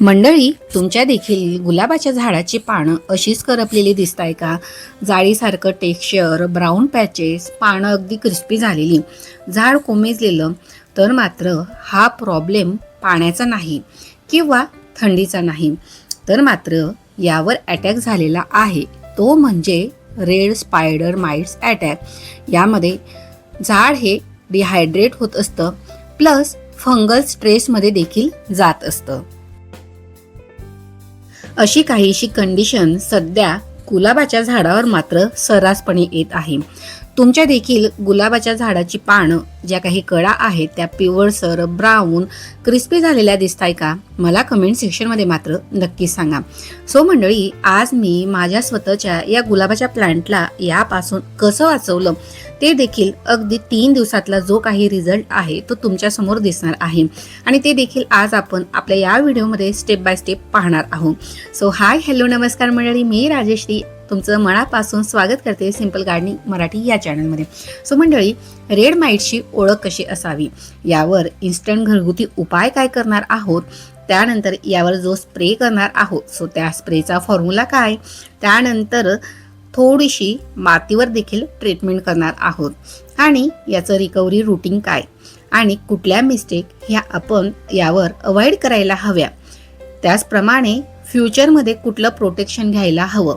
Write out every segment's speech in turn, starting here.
मंडळी तुमच्या देखील गुलाबाच्या झाडाची पानं अशीच करपलेली दिसत आहे का? जाळीसारखं टेक्स्चर ब्राऊन पॅचेस पानं अगदी क्रिस्पी झालेली. झाड कोमेजलेलं तर मात्र हा प्रॉब्लेम पाण्याचा नाही किंवा थंडीचा नाही. तर मात्र यावर अटॅक झालेला आहे. तो म्हणजे रेड स्पायडर माइट्स अटॅक. यामध्ये झाड हे डिहायड्रेट होत असतं प्लस फंगल स्ट्रेसमध्ये देखील जात असतं. अशी काहीशी कंडिशन सध्या गुलाबाच्या झाडावर मात्र सर्रासपणे येत आहे. तुमच्या देखील गुलाबाच्या झाडाची पानं ज्या काही कडा आहेत त्या पिवळसर ब्राऊन क्रिस्पी झालेल्या दिसत आहे का? मला कमेंट सेक्शनमध्ये मात्र नक्की सांगा. सो मंडळी आज मी माझ्या स्वतःच्या या गुलाबाच्या प्लांटला यापासून कसं वाचवलं ते देखील अगदी तीन दिवसातला जो काही रिझल्ट आहे तो तुमच्यासमोर दिसणार आहे. आणि ते देखील आज आपण आपल्या या व्हिडिओमध्ये स्टेप बाय स्टेप पाहणार आहोत. सो हाय हॅलो नमस्कार मंडळी. मी राजेश्री. तुमचं मनापासून स्वागत करते सिंपल गार्डनिंग मराठी या चॅनलमध्ये. सो मंडळी रेड माईटची ओळख कशी असावी? यावर इन्स्टंट घरगुती उपाय काय करणार आहोत? त्यानंतर यावर जो स्प्रे करणार आहोत सो त्या स्प्रेचा फॉर्म्युला काय? त्यानंतर थोडीशी मातीवर देखील ट्रीटमेंट करणार आहोत. आणि याचं रिकव्हरी रुटीन काय? आणि कुठल्या मिस्टेक ह्या आपण यावर अवॉइड करायला हव्या? त्याचप्रमाणे फ्युचरमध्ये कुठलं प्रोटेक्शन घ्यायला हवं?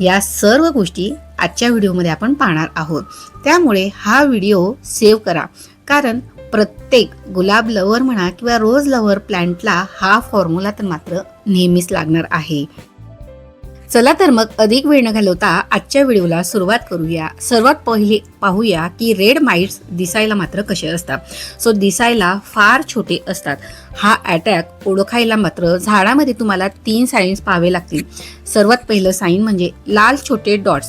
या सर्व गोष्टी आजच्या व्हिडिओमध्ये आपण पाहणार आहोत. त्यामुळे हा व्हिडिओ सेव्ह करा. कारण प्रत्येक गुलाब लवर म्हणा किंवा रोज लवर प्लांटला हा फॉर्म्युला तर मात्र नेहमीच लागणार आहे. चला तर मग अधिक वेळ न घालवता आजच्या व्हिडिओला सुरुवात करूया. सर्वात पहिले पाहूया की रेड माइट्स दिसायला मात्र कसे असतात. सो दिसायला फार छोटे असतात. हा अटॅक ओळखायला मात्र झाडामध्ये तुम्हाला तीन साईन्स पाहावे लागतील. सर्वात पहिलं साईन म्हणजे लाल छोटे डॉट्स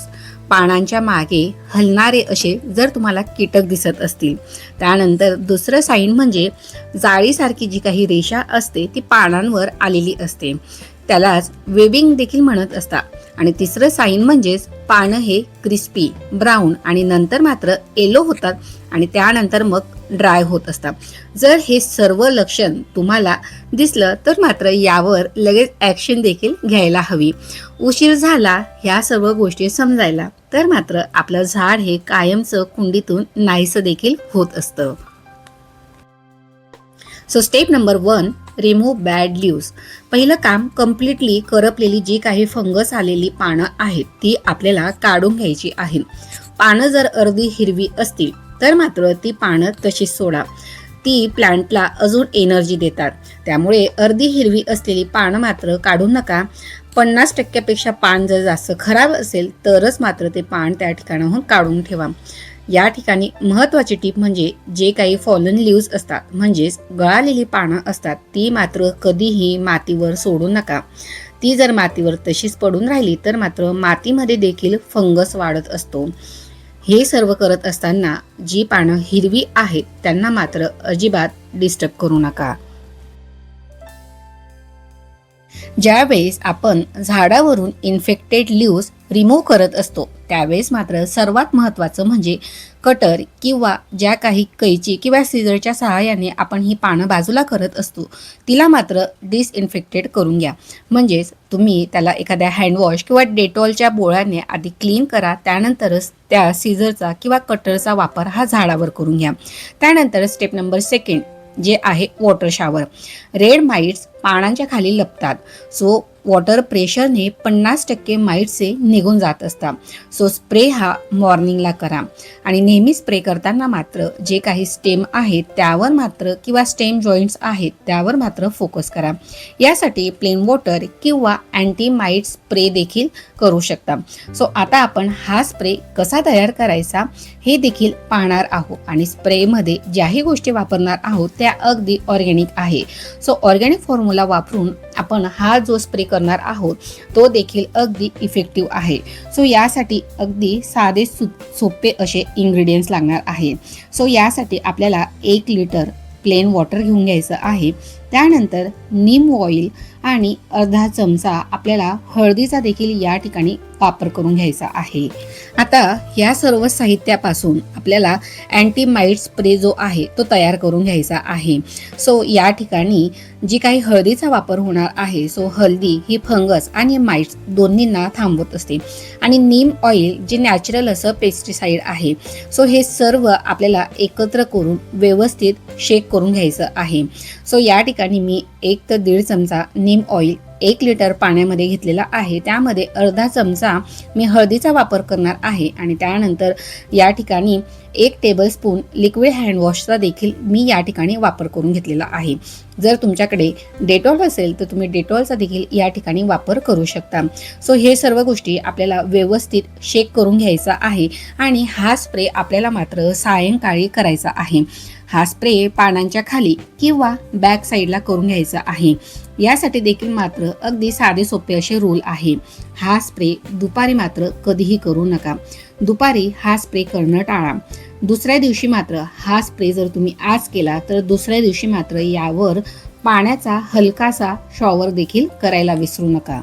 पानांच्या मागे हलणारे असे जर तुम्हाला कीटक दिसत असतील. त्यानंतर दुसरं साईन म्हणजे जाळीसारखी जी काही रेषा असते ती पानांवर आलेली असते. त्यालाच वेबिंग देखील म्हणत असतात आणि तिसरं साईन म्हणजेच पानं हे क्रिस्पी ब्राऊन आणि नंतर मात्र येलो होतात आणि त्यानंतर मग ड्राय होत असतात. जर हे सर्व लक्षण तुम्हाला दिसलं तर मात्र यावर लगेच ॲक्शन देखील घ्यायला हवी. उशीर झाला ह्या सर्व गोष्टी समजायला तर मात्र आपलं झाड हे कायमचं कुंडीतून नाहीसं देखील होत असतं. So step number one remove bad leaves पहिलं काम कम्प्लिटली करपलेली जी काही फंगस आलेली पानं आहेत ती आपल्याला काढून घ्यायची आहेत पानं जर अर्धी हिरवी असतील तर मात्र ती पानं तशीच सोडा. ती प्लांटला अजून एनर्जी देतात. त्यामुळे अर्धी हिरवी असलेली पानं मात्र काढू नका. पन्नास टक्क्यापेक्षा पान जर जास्त खराब असेल तरच मात्र ते पान त्या ठिकाणाहून काढून ठेवा. या ठिकाणी महत्त्वाची टीप म्हणजे जे काही फॉलन लिव्ज असतात म्हणजेच गळालेली पानं असतात ती मात्र कधीही मातीवर सोडू नका. ती जर मातीवर तशीच पडून राहिली तर मात्र मातीमध्ये देखील फंगस वाढत असतो. हे सर्व करत असताना जी पानं हिरवी आहेत त्यांना मात्र अजिबात डिस्टर्ब करू नका. ज्यावेळेस आपण झाडावरून इन्फेक्टेड लिव्ज रिमूव्ह करत असतो त्यावेळेस मात्र सर्वात महत्त्वाचं म्हणजे कटर किंवा ज्या काही कैची किंवा सिझरच्या सहाय्याने आपण ही पानं बाजूला करत असतो तिला मात्र डिसइन्फेक्टेड करून घ्या. म्हणजेच तुम्ही त्याला एखाद्या हँडवॉश किंवा डेटॉलच्या बोळ्याने आधी क्लीन करा त्यानंतरच त्या सिझरचा किंवा कटरचा वापर हा झाडावर करून घ्या. त्यानंतर स्टेप नंबर सेकंड जे आहे वॉटर शावर रेड माइट्स पानांच्या खाली लपतात. सो वॉटर प्रेशरने पन्नास टक्के माइट्सचे निघून जात असतात. सो स्प्रे हा मॉर्निंगला करा. आणि नेहमी स्प्रे करताना मात्र जे काही स्टेम आहेत त्यावर मात्र किंवा स्टेम जॉईंट्स आहेत त्यावर मात्र फोकस करा. यासाठी प्लेन वॉटर किंवा अँटी माईट स्प्रे देखील करू शकता. सो आता आपण हा स्प्रे कसा तयार करायचा हे देखील पाहणार आहोत. आणि स्प्रेमध्ये ज्याही गोष्टी वापरणार आहोत त्या अगदी ऑर्गॅनिक आहे. सो ऑर्गॅनिक फॉर्म्युला वापरून आपण हा जो स्प्रे करणार आहोत तो देखील अगदी इफेक्टिव्ह आहे. सो यासाठी अगदी साधे सु सोपे असे इन्ग्रेडियंट्स लागणार आहे सो यासाठी आपल्याला एक लिटर प्लेन वॉटर घेऊन घ्यायचं आहे. त्यानंतर नीम ऑइल आणि अर्धा चमचा आपल्याला हळदीचा देखील या ठिकाणी वापर करून घ्यायचा आहे. आता या सर्व साहित्यापासून आपल्याला अँटीमाइट स्प्रे जो आहे तो तयार करून घ्यायचा आहे. सो या ठिकाणी जी काही हळदीचा वापर होणार आहे सो हळदी ही फंगस आणि माइट्स दोन्हींना थांबवत असते. आणि नीम ऑइल जे नॅचरल असं पेस्टिसाइड आहे सो हे सर्व आपल्याला एकत्र करून व्यवस्थित शेक करून घ्यायचं आहे. सो या ठिकाणी मी एक तर दीड चमचा नीम ऑइल एक लिटर पाण्यामध्ये घेतलेला आहे. त्यामध्ये अर्धा चमचा मी हळदीचा वापर करणार आहे आणि त्यानंतर या ठिकाणी एक टेबलस्पून लिक्विड हँडवॉशचा देखील मी या ठिकाणी वापर करून घेतलेला आहे. जर तुमच्याकडे डेटॉल असेल तर तुम्ही डेटॉलचा देखील या ठिकाणी वापर करू शकता. सो हे सर्व गोष्टी आपल्याला व्यवस्थित शेक करून घ्यायचा आहे आणि हा स्प्रे आपल्याला मात्र सायंकाळी करायचा आहे. हा स्प्रे पानांच्या खाली किंवा बॅक साईडला करून घ्यायचा आहे. यासाठी देखील मात्र अगदी साधे सोपे असे रूल आहे. हा स्प्रे दुपारी मात्र कधीही करू नका. दुपारी हा स्प्रे करणं टाळा. दुसऱ्या दिवशी मात्र हा स्प्रे जर तुम्ही आज केला तर दुसऱ्या दिवशी मात्र यावर पाण्याचा हलकासा शॉवर देखील करायला विसरू नका.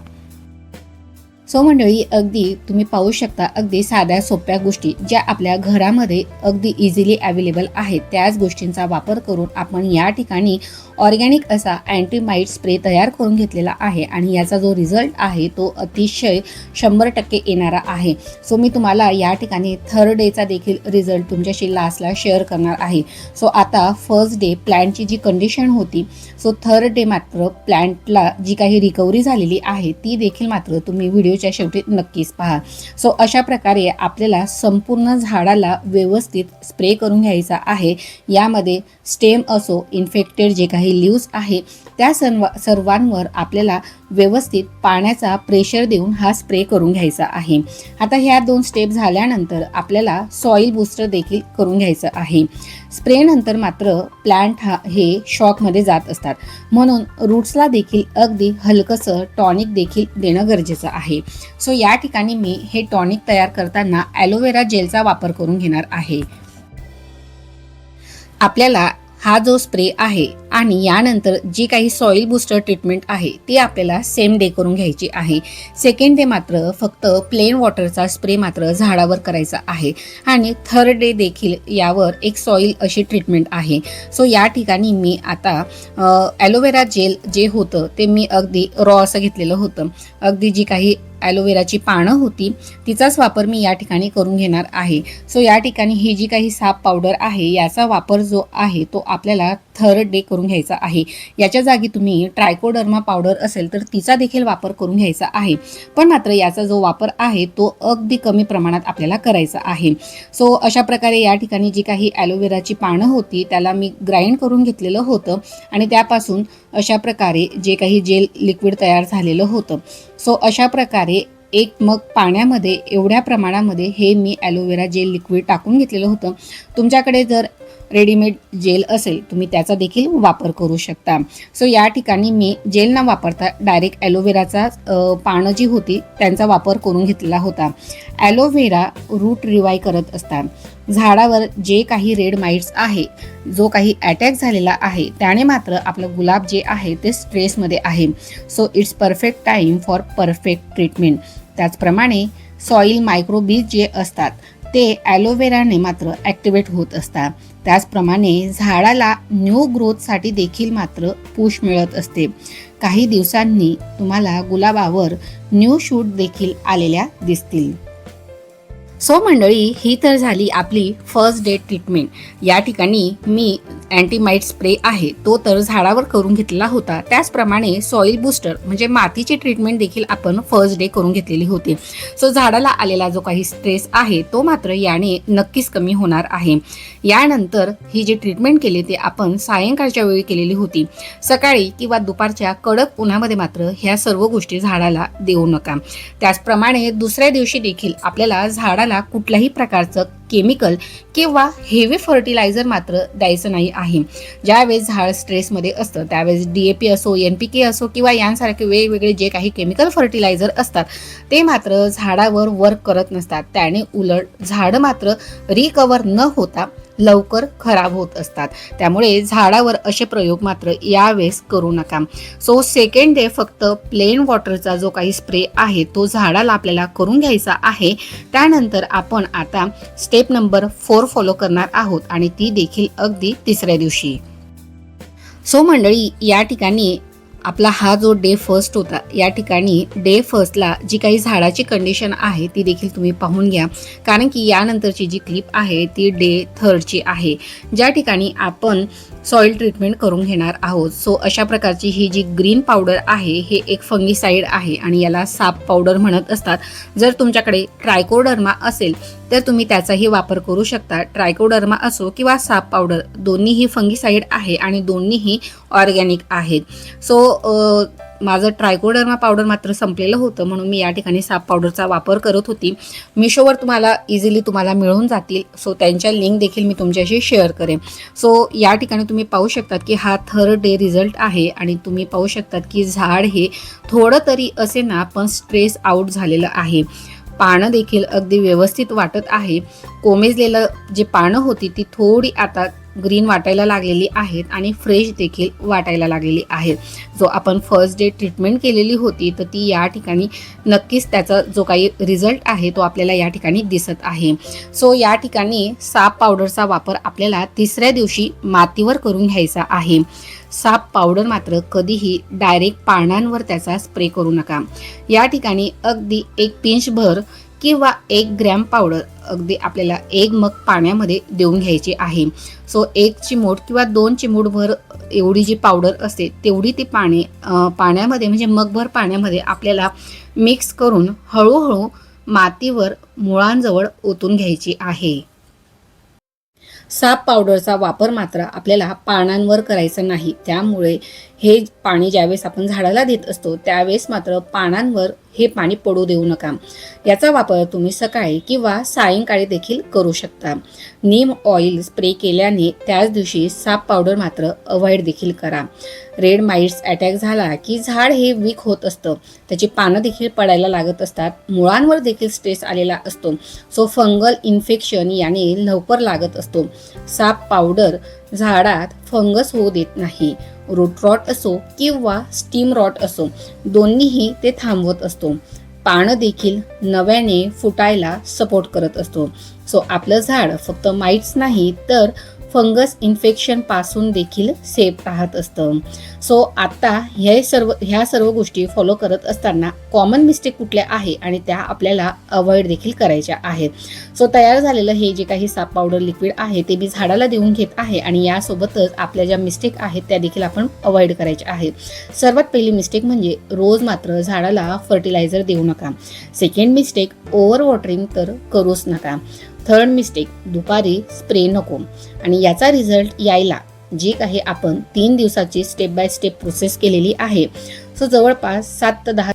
सो मंडळी अगदी तुम्ही पाहू शकता अगदी साध्या सोप्या गोष्टी ज्या आपल्या घरामध्ये अगदी इझिली अवेलेबल आहेत. त्याच गोष्टींचा वापर करून आपण या ठिकाणी ऑर्गॅनिक असा अँटीमाइट स्प्रे तयार करून घेतलेला आहे आणि याचा जो रिझल्ट आहे तो अतिशय शंभर टक्के येणारा आहे. सो मी तुम्हाला या ठिकाणी थर्ड डेचा देखील रिझल्ट तुमच्याशी लास्टला शेअर करणार आहे. सो आता फर्स्ट डे प्लॅन्टची जी कंडिशन होती सो थर्ड डे मात्र प्लॅन्टला जी काही रिकव्हरी झालेली आहे ती देखील मात्र तुम्ही व्हिडिओ व्हिडिओच्या शेवटी नक्कीच पहा. सो अशा प्रकारे आपल्याला संपूर्ण झाडाला व्यवस्थित स्प्रे करून घ्यायचा आहे. यामध्ये स्टेम असो इन्फेक्टेड जे काही लिव्ज आहे त्या सर्व सर्वांवर आपल्याला व्यवस्थित पाण्याचा प्रेशर देऊन हा स्प्रे करून घ्यायचा आहे. आता ह्या दोन स्टेप झाल्यानंतर आपल्याला सॉईल बूस्टर देखील करून घ्यायचं आहे. स्प्रे नंतर मात्र प्लांट हा हे शॉकमध्ये जात असतात. म्हणून रूट्सला देखील अगदी हलकंसं टॉनिक देखील देणं गरजेचं आहे. सो या ठिकाणी मी हे टॉनिक तयार करताना ॲलोवेरा जेलचा वापर करून घेणार आहे. आपल्याला हा जो स्प्रे आहे आणि यानंतर जी काही सॉईल बुस्टर ट्रीटमेंट आहे ती आपल्याला सेम डे करून घ्यायची आहे. सेकंड डे मात्र फक्त प्लेन वॉटरचा स्प्रे मात्र झाडावर करायचा आहे आणि थर्ड डे देखील यावर एक सॉईल अशी ट्रीटमेंट आहे. सो या ठिकाणी मी आता ॲलोवेरा जेल जे होतं ते मी अगदी रॉ असं घेतलेलं होतं. अगदी जी काही ॲलोवेराची पानं होती तिचाच वापर मी या ठिकाणी करून घेणार आहे. सो या ठिकाणी ही जी काही साप पावडर आहे याचा वापर जो आहे तो आपल्याला थर्ड डे करून घ्यायचा आहे. याच्या जागी तुम्ही ट्रायकोडर्मा पावडर असेल तर तिचा देखील वापर करून घ्यायचा आहे. पण मात्र याचा जो वापर आहे तो अगदी कमी प्रमाणात आपल्याला करायचा आहे. सो अशा प्रकारे या ठिकाणी जी काही ॲलोवेराची पानं होती त्याला मी ग्राइंड करून घेतलेलं होतं. आणि त्यापासून अशा प्रकारे जे काही जेल लिक्विड तयार झालेलं होतं. सो अशा प्रकारे एक मग पाण्यामध्ये एवढ्या प्रमाणामध्ये हे मी ॲलोवेरा जेल लिक्विड टाकून घेतलेलं होतं. तुमच्याकडे जर रेडीमेड जेल असेल तुम्ही त्याचा देखील वापर करू शकता. सो या ठिकाणी मी जेल न वापरता डायरेक्ट ॲलोवेराचा पानं जी होती त्यांचा वापर करून घेतलेला होता. ॲलोवेरा रूट रिवाय करत असतात. झाडावर जे काही रेड माइट्स आहे जो काही अटॅक झालेला आहे त्याने मात्र आपलं गुलाब जे आहे ते स्ट्रेसमध्ये आहे. So it's perfect time for perfect treatment त्याचप्रमाणे सॉईल मायक्रोबीज जे असतात ते ॲलोवेराने मात्र ॲक्टिवेट होत असतात. त्याचप्रमाणे झाडाला न्यू ग्रोथसाठी देखील मात्र पुश मिळत असते. काही दिवसांनी तुम्हाला गुलाबावर न्यू शूट देखील आलेल्या दिसतील. सो मंडळी ही तर झाली आपली फर्स्ट डे ट्रीटमेंट या ठिकाणी मी अँटीमाइट स्प्रे आहे. तो तर झाडावर करून घेतलेला होता. त्याचप्रमाणे सॉईल बूस्टर म्हणजे मातीची ट्रीटमेंट देखील आपण फर्स्ट डे करून घेतलेली होती. सो झाडाला आलेला जो काही स्ट्रेस आहे तो मात्र याने नक्कीच कमी होणार आहे. यानंतर ही जी ट्रीटमेंट केली ते आपण सायंकाळच्या वेळी केलेली होती. सकाळी किंवा दुपारच्या कडक उन्हामध्ये मात्र ह्या सर्व गोष्टी झाडाला देऊ नका. त्याचप्रमाणे दुसऱ्या दिवशी देखील आपल्याला झाडाला कुठल्याही प्रकारचं केमिकल किंवा हेवी फर्टिलायझर मात्र द्यायचं नाही आहे. ज्यावेळेस झाड स्ट्रेसमध्ये असतं त्यावेळेस डी ए पी असो एन पी के असो किंवा यांसारखे वेगवेगळे जे काही केमिकल फर्टिलायझर असतात ते मात्र झाडावर वर्क करत नसतात. त्याने उलट झाडं मात्र रिकवर न होता लवकर खराब होत असतात. त्यामुळे झाडावर असे प्रयोग मात्र यावेळेस करू नका. सो सेकंड डे फक्त प्लेन वॉटरचा जो काही स्प्रे आहे तो झाडाला आपल्याला करून घ्यायचा आहे. त्यानंतर आपण आता स्टेप नंबर फोर फॉलो करणार आहोत आणि ती देखील अगदी तिसऱ्या दिवशी. सो मंडळी या ठिकाणी आपला हा जो डे फर्स्ट होता या ठिकाणी डे फर्स्टला जी काही झाडाची कंडिशन आहे ती देखील तुम्ही पाहून घ्या. कारण की यानंतरची जी क्लिप आहे ती डे थर्डची आहे. ज्या ठिकाणी आपण सॉइल ट्रीटमेंट करून घेणार आहोत सो अशा प्रकारची ही जी ग्रीन पावडर आहे हे एक फंगीसाईड आहे आणि याला साप पावडर म्हणत असतात. जर तुमच्याकडे ट्रायकोडर्मा असेल तर तुम्ही त्याचाही वापर करू शकता. ट्रायकोडर्मा असो किंवा साप पावडर दोन्हीही फंगीसाईड आहे आणि दोन्हीही ऑर्गॅनिक आहेत. सो माझं ट्रायकोडर्मा पावडर मात्र संपलेलं होतं म्हणून मी या ठिकाणी साप पावडरचा वापर करत होती. मिशोवर तुम्हाला इझिली तुम्हाला मिळून जातील. सो त्यांच्या लिंक देखील मी तुमच्याशी शेअर करेन. सो या ठिकाणी तुम्ही पाहू शकतात की हा थर्ड डे रिझल्ट आहे आणि तुम्ही पाहू शकतात की झाड हे थोडं तरी असे ना पण स्ट्रेस आउट झालेलं आहे. पानं देखील अगदी व्यवस्थित वाटत आहे. कोमेजलेलं जे पानं होती ती थोडी आता ग्रीन वाटायला लागलेली आहेत आणि फ्रेश देखील वाटायला लागलेली आहेत. जो आपण फर्स्ट डे ट्रीटमेंट केलेली होती तर ती या ठिकाणी नक्कीच त्याचा जो काही रिझल्ट आहे तो आपल्याला या ठिकाणी दिसत आहे. सो या ठिकाणी साप पावडरचा वापर आपल्याला तिसऱ्या दिवशी मातीवर करून घ्यायचा आहे. साप पावडर मात्र कधीही डायरेक्ट पानांवर त्याचा स्प्रे करू नका. या ठिकाणी अगदी एक पिंचभर किंवा एक ग्रॅम पावडर अगदी आपल्याला एक मग पाण्यामध्ये देऊन घ्यायची आहे. सो एक चिमूट किंवा दोन चिमूटभर एवढी जी पावडर असते तेवढी ती पाणी पाण्यामध्ये म्हणजे मगभर पाण्यामध्ये आपल्याला मिक्स करून हळूहळू मातीवर मुळांजवळ ओतून घ्यायची आहे. साप पावडरचा वापर मात्र आपल्याला पानांवर करायचा नाही. त्यामुळे हे पाणी ज्यावेळेस आपण झाडाला देत असतो त्यावेळेस मात्र पानांवर हे पाणी पडू देऊ नका. याचा वापर तुम्ही सकाळी किंवा सायंकाळी देखील करू शकता. नीम ऑइल स्प्रे केल्याने त्याच दिवशी साप पावडर मात्र अवॉइड देखील करा. रेड माइट्स अटॅक झाला की झाड हे वीक होत असतं. त्याची पानं देखील पडायला लागत असतात. मुळांवर देखील स्ट्रेस आलेला असतो. सो फंगल इन्फेक्शन याने लवकर लागत असतो. साप पावडर झाडात फंगस होऊ देत नाही. रूट रॉट असो किंवा स्टीम रॉट असो दोन्हीही ते थांबवत असतो. पानं देखील नव्याने फुटायला सपोर्ट करत असतो. सो आपलं झाड फक्त माईट्स नाही तर फंगस इन्फेक्शनपासून देखील सेफ राहत असतं. सो आता हे सर्व ह्या सर्व गोष्टी फॉलो करत असताना कॉमन मिस्टेक कुठल्या आहे आणि त्या आपल्याला अवॉइड देखील करायच्या आहेत. सो तयार झालेलं हे जे काही साप पावडर लिक्विड आहे ते मी झाडाला देऊन घेत आहे आणि यासोबतच आपल्या ज्या मिस्टेक आहेत त्या देखील आपण अवॉइड करायच्या आहेत. सर्वात पहिली मिस्टेक म्हणजे रोज मात्र झाडाला फर्टिलायझर देऊ नका. सेकंड मिस्टेक ओव्हर वॉटरिंग तर करूच नका. थर्ड मिस्टेक दुपारी स्प्रे नको. आणि याचा रिझल्ट यायला जे काही आपण तीन दिवसाची स्टेप बाय स्टेप प्रोसेस केलेली आहे. सो जवळपास सात ते दहा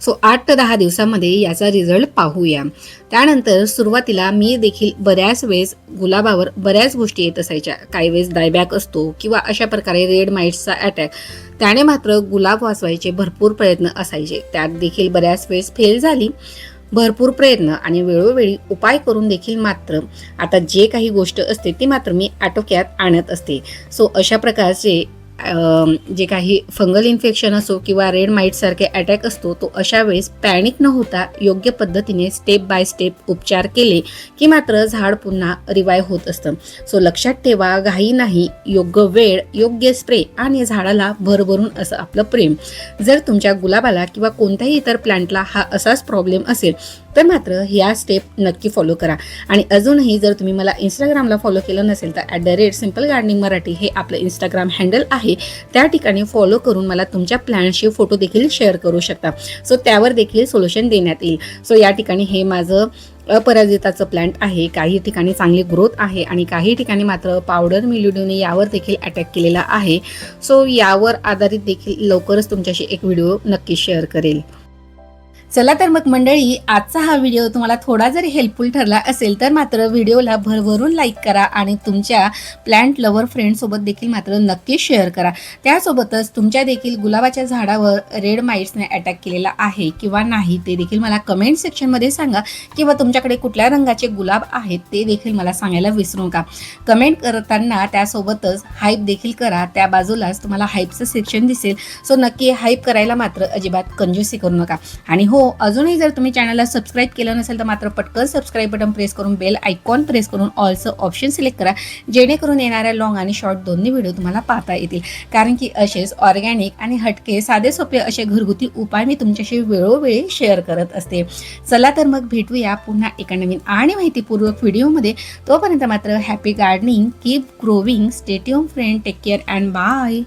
सो आठ ते दहा दिवसामध्ये याचा रिझल्ट पाहूया. त्यानंतर सुरुवातीला मी देखील बऱ्याच वेळेस गुलाबावर बऱ्याच गोष्टी येत असायच्या. काही वेळेस डायबॅक असतो किंवा अशा प्रकारे रेड माइट्सचा अटॅक त्याने मात्र गुलाब वाचवायचे भरपूर प्रयत्न असायचे. त्यात देखील बऱ्याच वेळेस फेल झाली. भरपूर प्रयत्न आणि वेळोवेळी उपाय करून देखील मात्र आता जे काही गोष्ट असते ती मात्र मी आटोक्यात आणत असते. सो अशा प्रकारचे जे काही फंगल इन्फेक्शन असो किंवा रेड माईटसारखे अटॅक असतो तो अशा वेळेस पॅनिक न होता योग्य पद्धतीने स्टेप बाय स्टेप उपचार केले की मात्र झाड पुन्हा रिवाय होत असतं. सो लक्षात ठेवा घाई नाही योग्य वेळ योग्य स्प्रे आणि झाडाला भरभरून असं आपलं प्रेम. जर तुमच्या गुलाबाला किंवा कोणत्याही इतर प्लांटला हा असाच प्रॉब्लेम असेल तर मात्र ह्या स्टेप नक्की फॉलो करा. आणि अजूनही जर तुम्ही मला इंस्टाग्रामला फॉलो केलं नसेल तर at the rate simple gardening Marathi हे आपलं इंस्टाग्राम हँडल आहे. त्या ठिकाणी फॉलो करून मला तुमच्या प्लॅनशी फोटो देखील शेअर करू शकता. सो त्यावर देखील सोल्युशन देण्यात येईल. सो या ठिकाणी हे माझं अपराजिताचं प्लॅन्ट आहे. काही ठिकाणी चांगली ग्रोथ आहे आणि काही ठिकाणी मात्र पावडर मिल्युड्यूने यावर देखील अटॅक केलेला आहे. सो यावर आधारित देखील लवकरच तुमच्याशी एक व्हिडिओ नक्की शेअर करेल. चला तर मग मंडळी आजचा हा व्हिडिओ तुम्हाला थोडा जरी हेल्पफुल ठरला असेल तर मात्र व्हिडिओला भरभरून लाईक करा आणि तुमच्या प्लॅन्ट लवर फ्रेंडसोबत देखील मात्र नक्की शेअर करा. त्यासोबतच तुमच्या देखील गुलाबाच्या झाडावर रेड माइट्सने अटॅक केलेला आहे किंवा नाही ते देखील मला कमेंट सेक्शनमध्ये सांगा. किंवा तुमच्याकडे कुठल्या रंगाचे गुलाब आहेत ते देखील मला सांगायला विसरू नका. कमेंट करताना त्यासोबतच हाईप देखील करा. त्या बाजूलाच तुम्हाला हाईपचं सेक्शन दिसेल. सो नक्की हाईप करायला मात्र अजिबात कंजूसी करू नका. आणि हो हो अजूनही जर तुम्ही चॅनलला सबस्क्राईब केलं नसेल तर मात्र पटकन सबस्क्राईब बटन प्रेस करून बेल आयकॉन प्रेस करून ऑलचं ऑप्शन सिलेक्ट करा. जेणेकरून येणाऱ्या लॉंग आणि शॉर्ट दोन्ही व्हिडिओ तुम्हाला पाहता येतील. कारण की असेच ऑर्गॅनिक आणि हटके साधे सोपे असे घरगुती उपाय मी तुमच्याशी वेळोवेळी शेअर करत असते. चला तर मग भेटूया पुन्हा एका नवीन आणि माहितीपूर्वक व्हिडिओमध्ये तोपर्यंत मात्र happy gardening keep growing stay tuned friend take care and bye